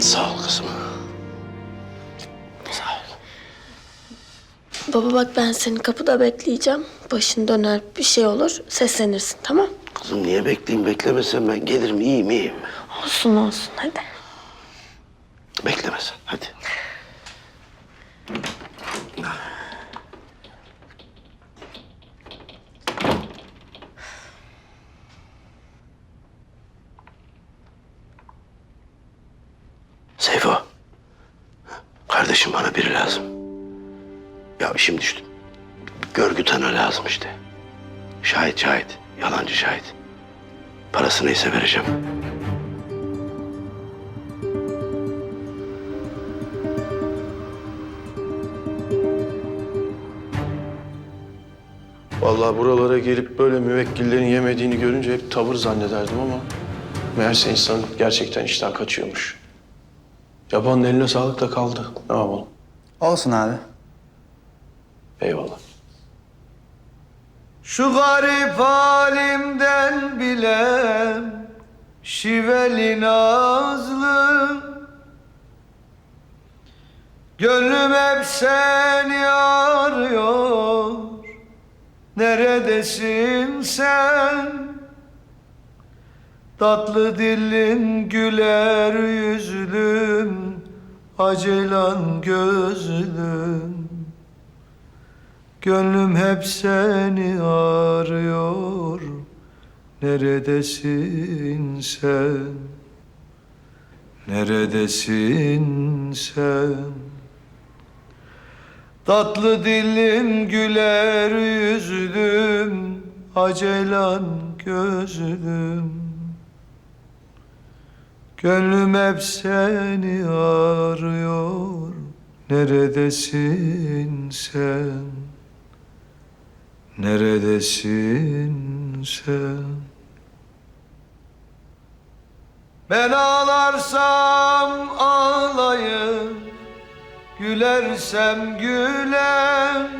Sağ ol kızım. Sağ ol. Baba bak ben seni kapıda bekleyeceğim. Başın döner bir şey olur seslenirsin tamam? Kızım niye bekleyeyim? Beklemesen ben gelirim. iyiyim iyiyim. Olsun olsun hadi. Beklemesen. Hadi. Seyfo. Kardeşim bana biri lazım. İşim düştü. Görgü tanığı lazım işte. Şahit şahit. Yalancı şahit. Parası neyse vereceğim. Vallahi buralara gelip böyle müvekkillerin yemediğini görünce hep tavır zannederdim ama... ...meğerse insan gerçekten işten kaçıyormuş. Yabanın eline sağlık da kaldı. Ne yapalım? Olsun abi. Eyvallah. Şu garip halimden bilen şiveli nazlı Gönlüm hep seni arıyor Neredesin sen? Tatlı dilin güler yüzlüm Acelan gözlüm Gönlüm hep seni arıyor Neredesin sen? Neredesin sen? Tatlı dilim güler yüzlüm Acelan gözlüm Gönlüm hep seni arıyor Neredesin sen? Neredesin sen? Ben ağlarsam ağlayıp Gülersem gülen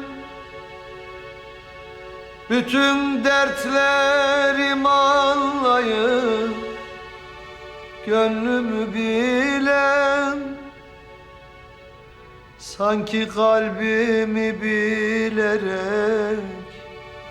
Bütün dertlerim anlayıp Gönlümü bilen Sanki kalbimi bilerek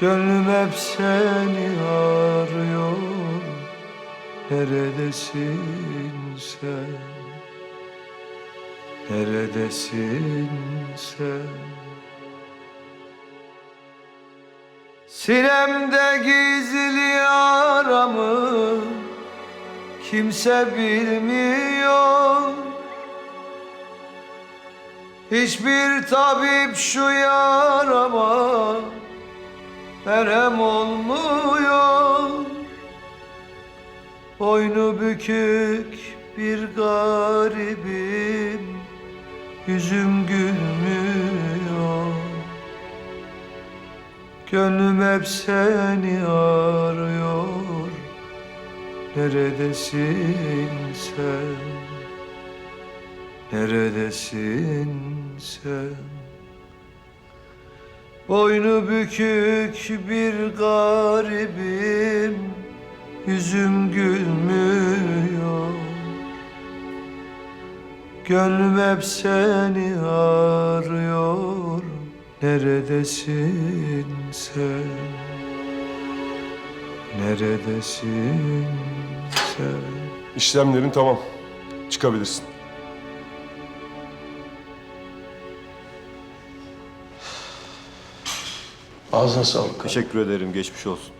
Gönlüm hep seni arıyor Neredesin sen? Neredesin sen? Sinemde gizli yaramı kimse bilmiyor Hiçbir tabip şu yarama merhem olmuyor Boynu bükük bir garibim Yüzüm gülmüyor Gönlüm hep seni arıyor Neredesin sen? Neredesin sen? Boynu bükük bir garibim Yüzüm gülmüyor Gönlüm hep seni arıyor Neredesin sen? Neredesin sen? İşlemlerin tamam. Çıkabilirsin. Ağzına sağlık. Teşekkür ederim. Geçmiş olsun.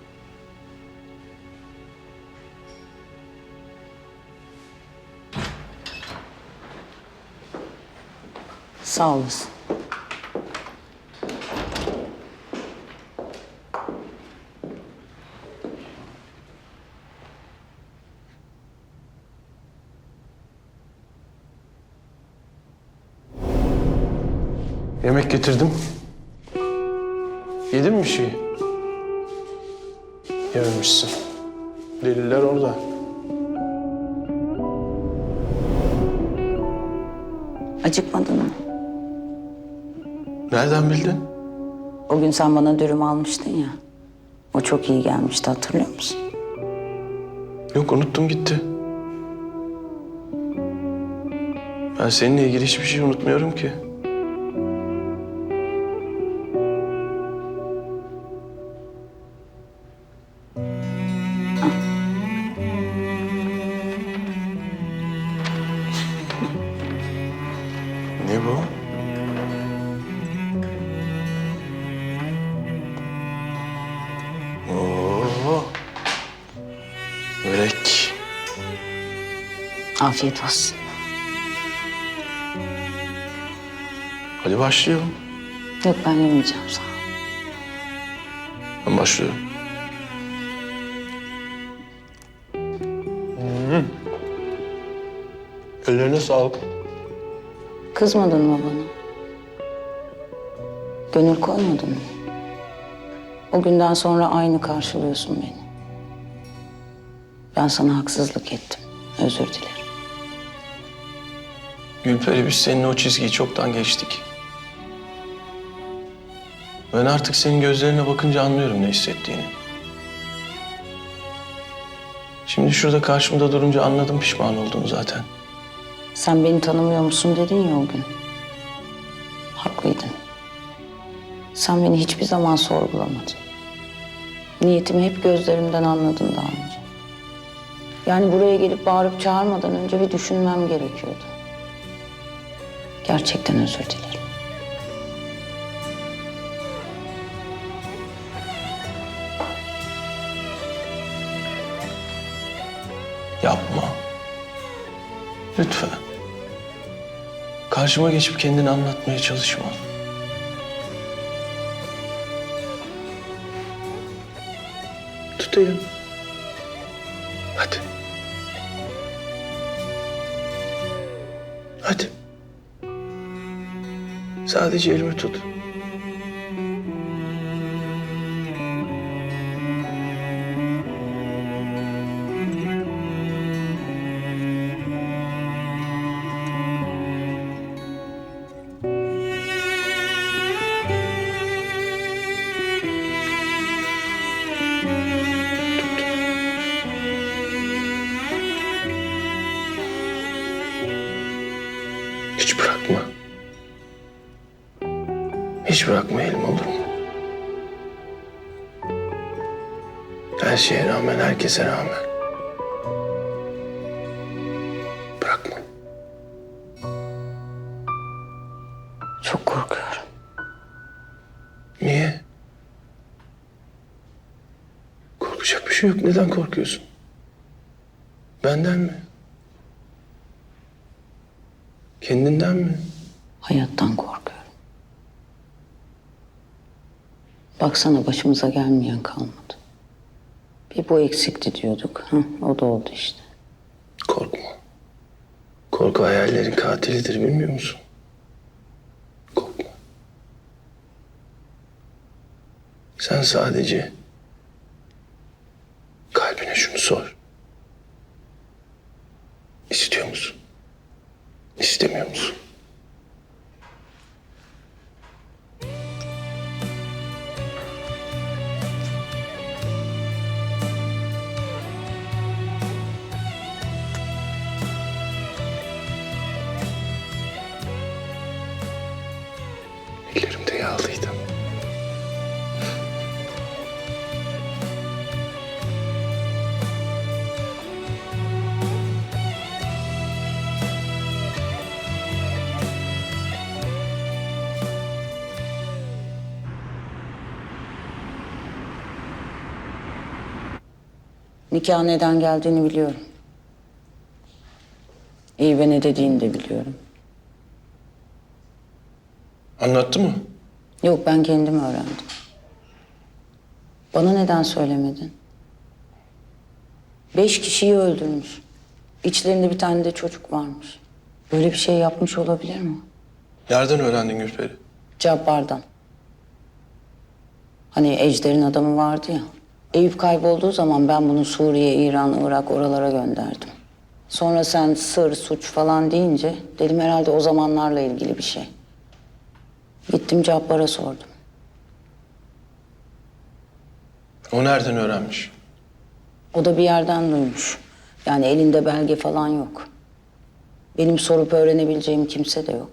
Sağ olasın. Yemek getirdim. Yedin mi bir şey? Yememişsin. Deliller orada. Acıkmadın mı? Nereden bildin? O gün sen bana dürüm almıştın ya. O çok iyi gelmişti hatırlıyor musun? Yok unuttum gitti. Ben seninle ilgili hiçbir şey unutmuyorum ki. Afiyet olsun. Hadi başlayalım. Yok ben yemeyeceğim sağ ol. Ben başlıyorum. Ellerine sağlık. Kızmadın mı bana? Gönül koymadın mı? O günden sonra aynı karşılıyorsun beni. Ben sana haksızlık ettim. Özür dilerim. Gülperi biz seninle o çizgiyi çoktan geçtik. Ben artık senin gözlerine bakınca anlıyorum ne hissettiğini. Şimdi şurada karşımda durunca anladım pişman olduğunu zaten. Sen beni tanımıyor musun dedin ya o gün. Haklıydın. Sen beni hiçbir zaman sorgulamadın. Niyetimi hep gözlerimden anladın daha önce. Yani buraya gelip bağırıp çağırmadan önce bir düşünmem gerekiyordu. Gerçekten özür dilerim. Yapma. Lütfen. Karşıma geçip kendini anlatmaya çalışma. Tutayım. Hadi. Hadi. Sadece elimi tut. Hiç bırakma elim olur mu? Her şeye rağmen, herkese rağmen. Bırakma. Çok korkuyorum. Niye? Korkacak bir şey yok. Neden korkuyorsun? Benden mi? Kendinden mi? Hayattan korkuyorum. Baksana başımıza gelmeyen kalmadı. Bir bu eksikti diyorduk. Hı, o da oldu işte. Korkma. Korku hayallerin katilidir bilmiyor musun? Korkma. Sen sadece kalbine şunu sor. İstiyor musun? İstemiyor musun? Nikah neden geldiğini biliyorum. İyi ve ne dediğini de biliyorum. Anlattı mı? Yok ben kendim öğrendim. Bana neden söylemedin? Beş kişiyi öldürmüş. İçlerinde bir tane de çocuk varmış. Böyle bir şey yapmış olabilir mi? Nereden öğrendin Gülperi? Cabbar'dan. Hani Ejder'in adamı vardı ya. Eyüp kaybolduğu zaman ben bunu Suriye, İran, Irak oralara gönderdim. Sonra sen sır, suç falan deyince dedim herhalde o zamanlarla ilgili bir şey. Gittim Cabbar'a sordum. O nereden öğrenmiş? O da bir yerden duymuş. Yani elinde belge falan yok. Benim sorup öğrenebileceğim kimse de yok.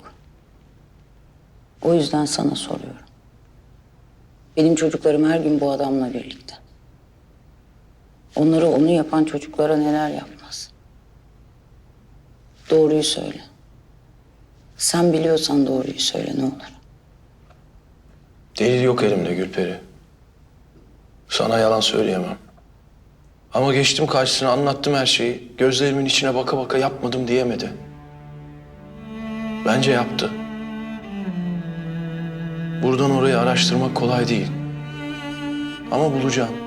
O yüzden sana soruyorum. Benim çocuklarım her gün bu adamla birlikte. Onlara onu yapan çocuklara neler yapmaz. Doğruyu söyle. Sen biliyorsan doğruyu söyle ne olur. Delil yok elimde Gülperi. Sana yalan söyleyemem. Ama geçtim karşısına anlattım her şeyi. Gözlerimin içine baka baka yapmadım diyemedi. Bence yaptı. Buradan orayı araştırmak kolay değil. Ama bulacağım.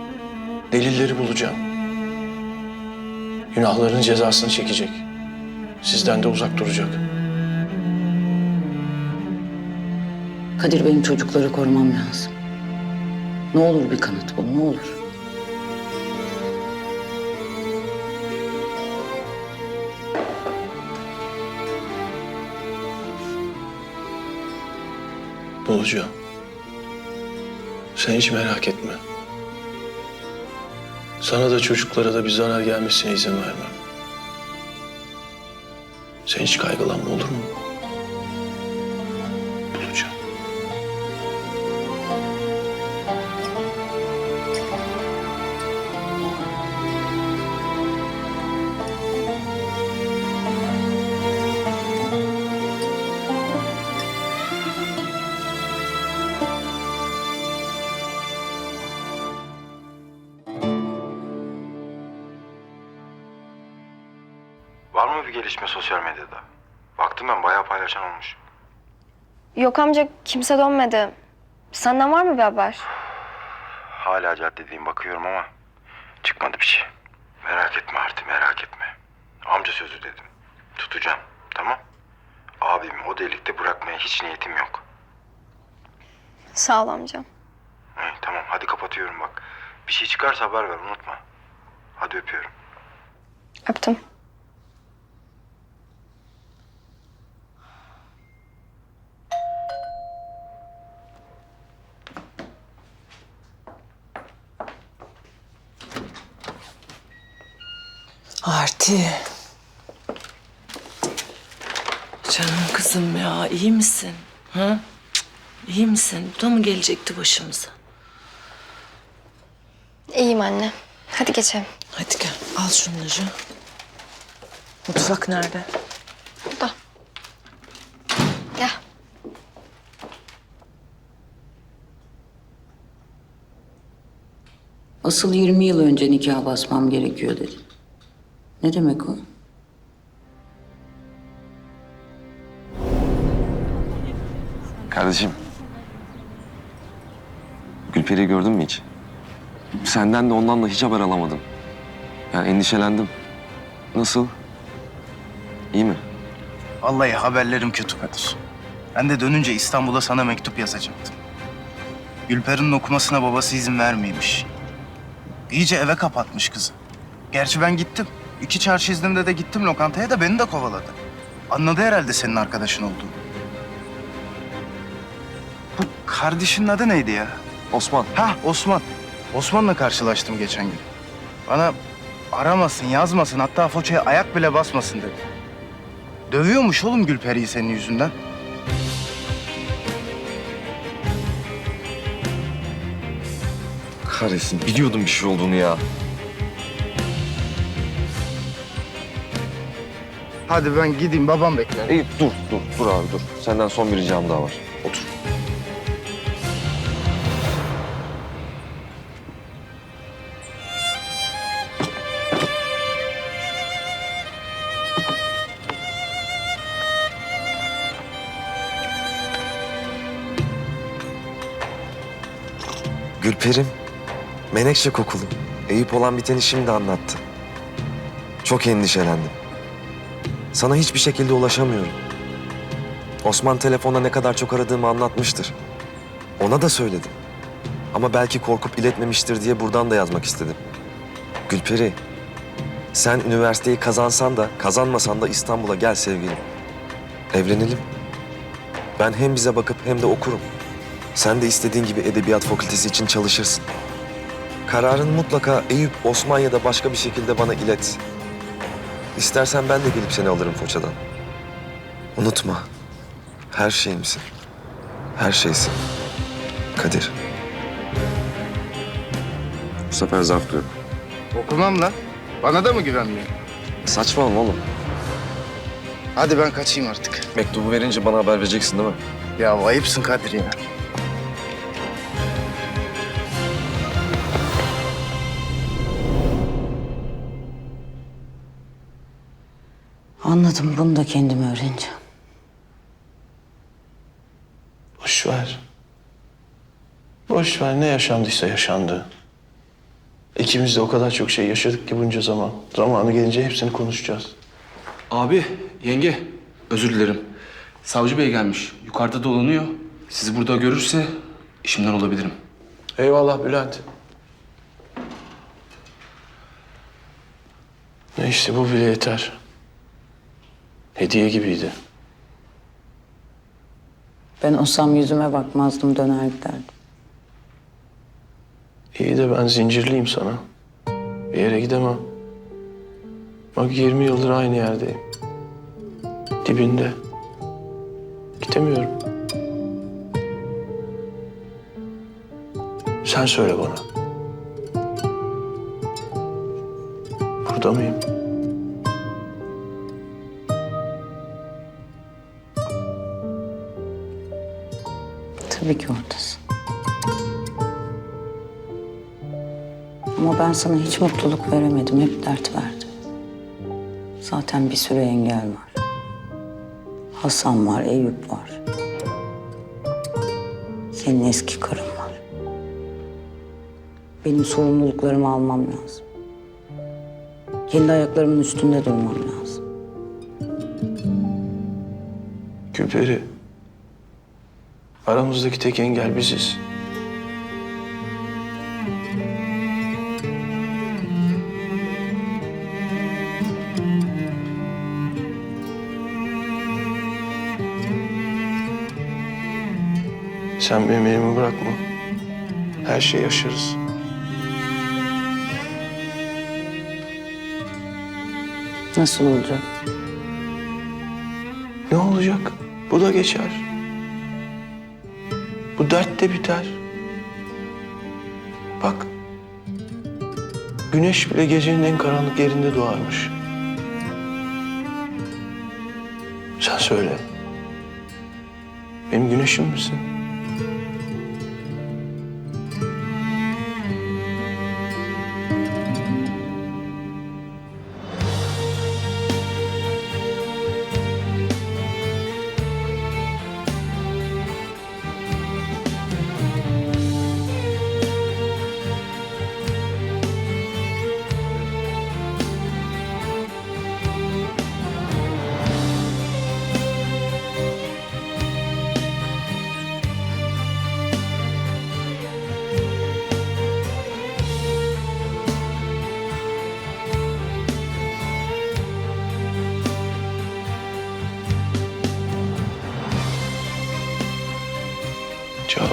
Delilleri bulacağım. Günahların cezasını çekecek. Sizden de uzak duracak. Kadir benim çocukları korumam lazım. Ne olur bir kanıt bul ne olur. Bulacağım. Sen hiç merak etme. Sana da çocuklara da bir zarar gelmesine izin vermem. Sen hiç kaygılanma olur mu? Yok amca kimse dönmedi. Senden var mı bir haber? Hala caddedeyim bakıyorum ama çıkmadı bir şey. Merak etme Arti merak etme. Amca sözü dedim. Tutacağım tamam. Abimi o delikte bırakmaya hiç niyetim yok. Sağ ol amca. Hı, tamam hadi kapatıyorum bak. Bir şey çıkarsa haber ver unutma. Hadi öpüyorum. Öptüm. Arti. Canım kızım ya iyi misin? Ha? İyi misin? Bu da mı gelecekti başımıza? İyiyim anne. Hadi geçelim. Hadi gel al şunları. Mutfak nerede? Burada. Gel. Asıl 20 yıl önce nikah basmam gerekiyor dedi. Ne demek o? Kardeşim. Gülperi'yi gördün mü hiç? Senden de ondan da hiç haber alamadım. Yani endişelendim. Nasıl? İyi mi? Vallahi haberlerim kötü Kadir. Ben de dönünce İstanbul'a sana mektup yazacaktım. Gülper'in okumasına babası izin vermeymiş. İyice eve kapatmış kızı. Gerçi ben gittim. İki çarşı iznimde de gittim lokantaya da beni de kovaladı. Anladı herhalde senin arkadaşın olduğunu. Bu kardeşinin adı neydi ya? Osman. Ha Osman. Osman'la karşılaştım geçen gün. Bana aramasın, yazmasın, hatta Foça'ya ayak bile basmasın dedi. Dövüyormuş oğlum Gülperi'yi senin yüzünden. Kahretsin. Biliyordum bir şey olduğunu ya. Hadi ben gideyim, babam bekler. İyi dur dur dur abi dur. Senden son bir ricam daha var. Otur. Gülperim, menekşe kokulu. Eyüp olan biteni şimdi anlattı. Çok endişelendim. Sana hiçbir şekilde ulaşamıyorum. Osman telefonda ne kadar çok aradığımı anlatmıştır. Ona da söyledim. Ama belki korkup iletmemiştir diye buradan da yazmak istedim. Gülperi, sen üniversiteyi kazansan da kazanmasan da İstanbul'a gel sevgilim. Evlenelim. Ben hem bize bakıp hem de okurum. Sen de istediğin gibi edebiyat fakültesi için çalışırsın. Kararın mutlaka Eyüp, Osman ya da başka bir şekilde bana ilet. İstersen ben de gelip seni alırım Foça'dan. Unutma, her şeyimsin. Her şeysin. Kadir. Bu sefer zarf diyorum. Okumam lan. Bana da mı güvenmiyor? Saçmalama oğlum. Hadi ben kaçayım artık. Mektubu verince bana haber vereceksin değil mi? Ya ayıpsın Kadir ya. Anladım bunu da kendim öğreneceğim. Boş ver. Boş ver ne yaşandıysa yaşandı. İkimiz de o kadar çok şey yaşadık ki bunca zaman. Zamanı gelince hepsini konuşacağız. Abi, yenge, özür dilerim. Savcı bey gelmiş. Yukarıda dolanıyor. Sizi burada görürse işimden olabilirim. Eyvallah Bülent. Ne işte bu bile yeter. Hediye gibiydi. Ben olsam yüzüme bakmazdım döner giderdim. İyi de ben zincirliyim sana. Bir yere gidemem. Bak 20 yıldır aynı yerdeyim. Dibinde. Gidemiyorum. Sen söyle bana. Burada mıyım? Tabii ki oradasın. Ama ben sana hiç mutluluk veremedim, hep dert verdim. Zaten bir sürü engel var. Hasan var, Eyüp var. Senin eski karın var. Benim sorumluluklarımı almam lazım. Kendi ayaklarımın üstünde durmam lazım. Gülperi. Aramızdaki tek engel biziz. Sen benim elimi bırakma. Her şeyi yaşarız. Nasıl olacak? Ne olacak? Bu da geçer. Dert de biter. Bak. Güneş bile gecenin en karanlık yerinde doğarmış. Sen söyle. Benim güneşim misin?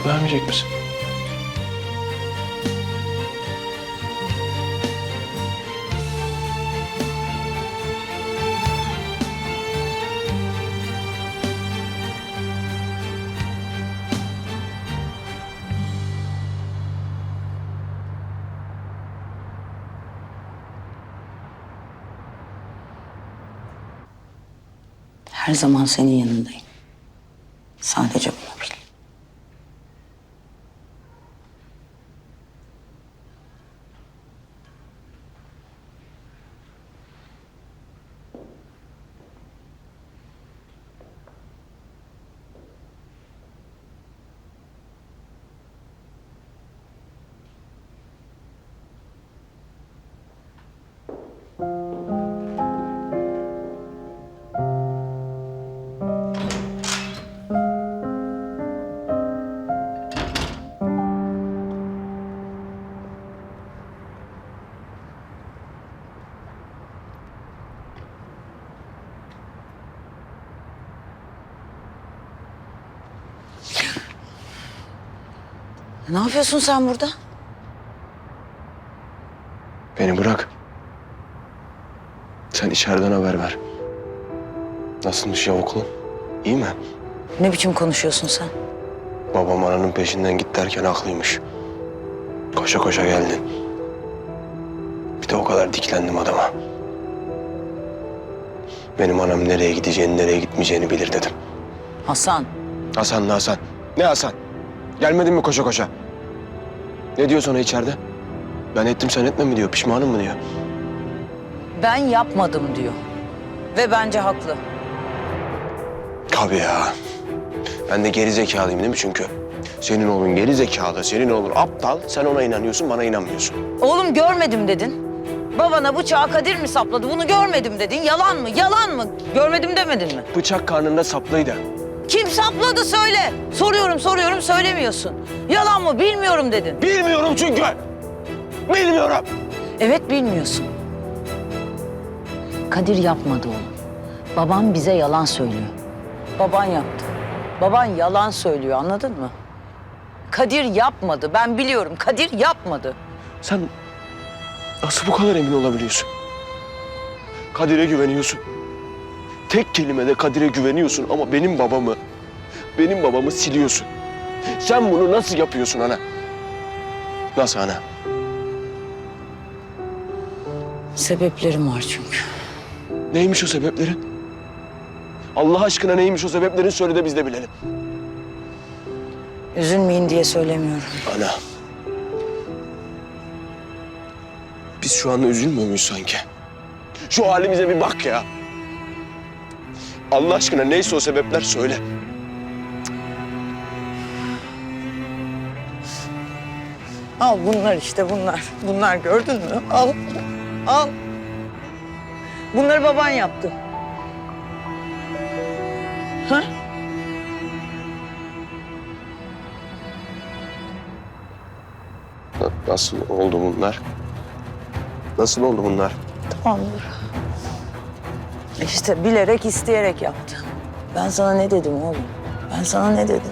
Cevap vermeyecek misin? Her zaman senin yanındayım. Sadece bunu Ne yapıyorsun sen burada? Beni bırak. Sen içeriden haber ver. Nasılmış ya okulun? İyi mi? Ne biçim konuşuyorsun sen? Babam ananın peşinden git derken haklıymış. Koşa koşa geldin. Bir de o kadar diklendim adama. Benim anam nereye gideceğini, nereye gitmeyeceğini bilir dedim. Hasan, Hasan ne Hasan? Ne Hasan? Gelmedin mi koşa koşa? Ne diyor sana içeride? Ben ettim sen etme mi diyor, pişmanım mı diyor. ben yapmadım diyor. Ve bence haklı. Tabii ya. Ben de geri zekalıyım değil mi çünkü? Senin oğlun geri zekalı, senin oğlun aptal. Sen ona inanıyorsun, bana inanmıyorsun. Oğlum görmedim dedin. Babana bıçağı Kadir mi sapladı? Bunu görmedim dedin. Yalan mı? Yalan mı? Görmedim demedin mi? Bıçak karnında saplıydı. Kim sapladı söyle. Soruyorum soruyorum söylemiyorsun. Yalan mı? Bilmiyorum dedin. Bilmiyorum çünkü. Bilmiyorum. Evet bilmiyorsun. Kadir yapmadı oğlum. Babam bize yalan söylüyor. Baban yaptı. Baban yalan söylüyor anladın mı? Kadir yapmadı. Ben biliyorum. Kadir yapmadı. Sen nasıl bu kadar emin olabiliyorsun? Kadir'e güveniyorsun. Tek kelimede Kadir'e güveniyorsun ama benim babamı, benim babamı siliyorsun. Sen bunu nasıl yapıyorsun ana? Nasıl ana? Sebeplerim var çünkü. Neymiş o sebeplerin? Allah aşkına neymiş o sebeplerin söyle de biz de bilelim. Üzülmeyin diye söylemiyorum. Ana. Biz şu anda üzülmüyor muyuz sanki? Şu halimize bir bak ya. Allah aşkına neyse o sebepler söyle. Al bunlar işte bunlar. Bunlar gördün mü? Al. Al. Bunları baban yaptı. Ha? Na- Nasıl oldu bunlar? Nasıl oldu bunlar? Tamamdır. İşte bilerek isteyerek yaptı. Ben sana ne dedim oğlum? Ben sana ne dedim?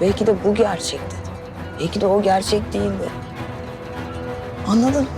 Belki de bu gerçek dedim. Belki de o gerçek değildi. Anladın mı?